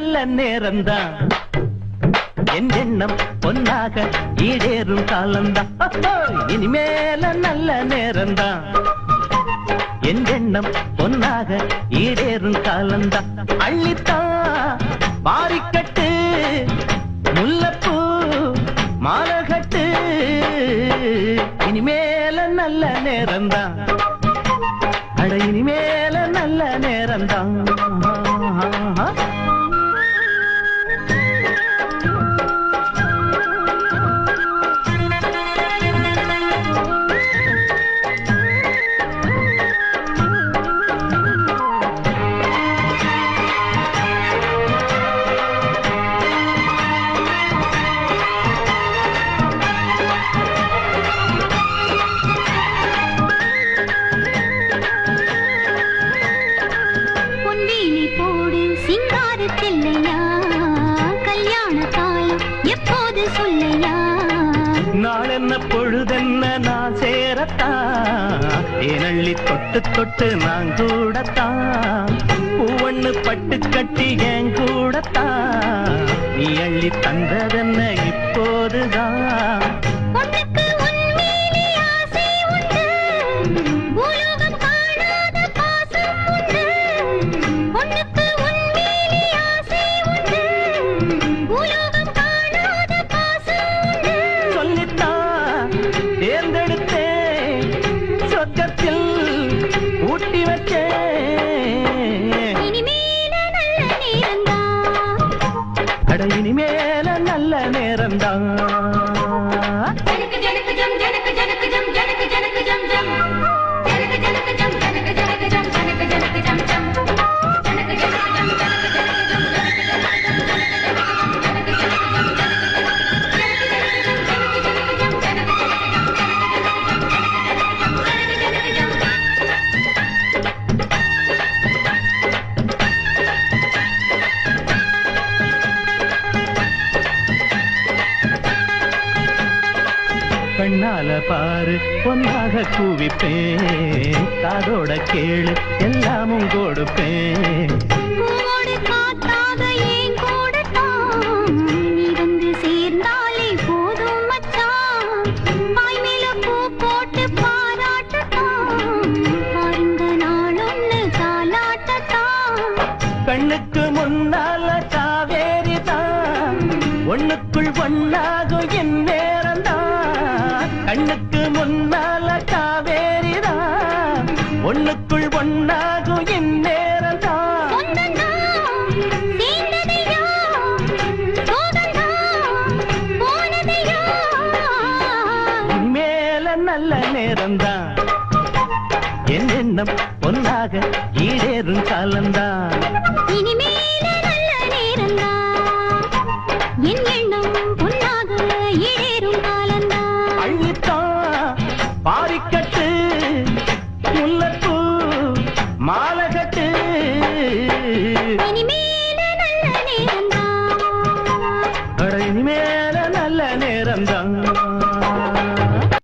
நல்ல நேரம்தான். என் எண்ணம் பொன்னாக ஈடேறும் காலம்தான். இனிமேல நல்ல நேரம்தான். என் எண்ணம் பொன்னாக ஈடேறும் காலம்தான். அள்ளித்தான் பாரிக்கட்டு முல்லப்பூ மாலகட்டு. இனிமேல நல்ல நேரம்தான். அட இனிமேல நல்ல நேரம்தான். நாளென்ன பொழுதென்ன நான் சேரத்தான்? ஏனள்ளி தொட்டு தொட்டு நான் கூடத்தான். பூவண்ணு பட்டு கட்டி என் கூடத்தான். நீ அள்ளி தந்ததென்ன இப்போதுதான்? கூட்டி வச்சேன் அட இனிமேல நல்ல நேரம் தான் ஜனக்கு ஜனக்கு ஜம் ஜனக்கு ஜனக்கு ஜம். ஜனக்கு ஜனக்கு ஜம் ஜனக்கு ஜனக்கு ஜம் ஜனக்கு ஜனக்கு ஜம் ஜம். கண்ணால பாரு பொன்னாக கூவிப்பேன். காதோட கேளு எல்லாமும் கொடுப்பேன். கண்ணுக்கு முன்னால காவேரி தான் ஒண்ணுக்குள் ஒண்ணாகும் என் நேரம் தான் கண்ணுக்கு முன்னால காவேரி தான் ஒண்ணுக்குள் ஒண்ணாகும் என் நேரம் தான் மேல நல்ல நேரம் தான் என் எண்ணம் பொன்னாக ஈடேறும் காலம்தான் இனிமேல பாரிக்கட்டு முல்லப்பூ மாலகட்டு